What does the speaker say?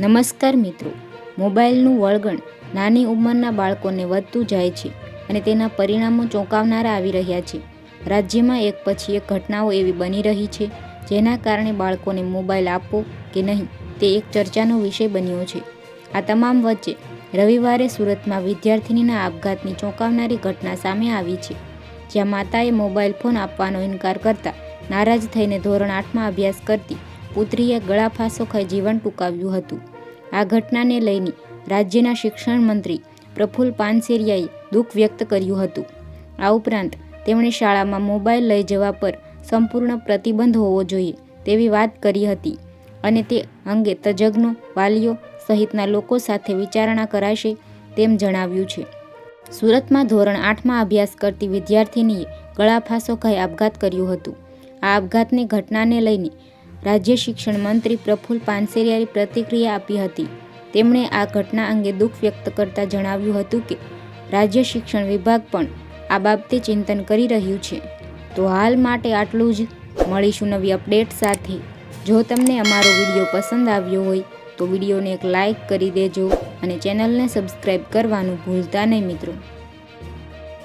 નમસ્કાર મિત્રો, મોબાઈલનું વળગણ નાની ઉંમરના બાળકોને વધતું જાય છે અને તેના પરિણામો ચોંકાવનારા આવી રહ્યા છે. રાજ્યમાં એક પછી એક ઘટનાઓ એવી બની રહી છે, જેના કારણે બાળકોને મોબાઈલ આપવો કે નહીં તે એક ચર્ચાનો વિષય બન્યો છે. આ તમામ વચ્ચે રવિવારે સુરતમાં વિદ્યાર્થિનીના આપઘાતની ચોંકાવનારી ઘટના સામે આવી છે, જ્યાં માતાએ મોબાઈલ ફોન આપવાનો ઇનકાર કરતા નારાજ થઈને ધોરણ આઠમાં અભ્યાસ કરતી પુત્રીએ ગળાફાંસો ખાઈ જીવન ટૂંકાવ્યું હતું. આ ઘટનાને લઈને રાજ્યના શિક્ષણ મંત્રી પ્રફુલ પાનસેરિયાએ દુઃખ વ્યક્ત કર્યું હતું. આ ઉપરાંત તેમણે શાળામાં મોબાઈલ લઈ જવા પર સંપૂર્ણ પ્રતિબંધ હોવો જોઈએ તેવી વાત કરી હતી અને તે અંગે તજજ્ઞો, વાલીઓ સહિતના લોકો સાથે વિચારણા કરાશે તેમ જણાવ્યું છે. સુરતમાં ધોરણ આઠમાં અભ્યાસ કરતી વિદ્યાર્થિનીએ ગળાફાંસો ખાઈ આપઘાત કર્યું હતું. આ આપઘાતની ઘટનાને લઈને રાજ્ય શિક્ષણ મંત્રી પ્રફુલ્લ પાનસેરિયાએ પ્રતિક્રિયા આપી હતી. તેમણે આ ઘટના અંગે દુઃખ વ્યક્ત કરતા જણાવ્યું હતું કે, રાજ્ય શિક્ષણ વિભાગ પણ આ બાબતે ચિંતન કરી રહ્યું છે. તો હાલ માટે આટલું જ. મળીશું નવી અપડેટ સાથે. જો તમને અમારો વીડિયો પસંદ આવ્યો હોય, તો વિડીયોને એક લાઈક કરી દેજો અને ચેનલને સબસ્ક્રાઈબ કરવાનું ભૂલતા નહીં મિત્રો.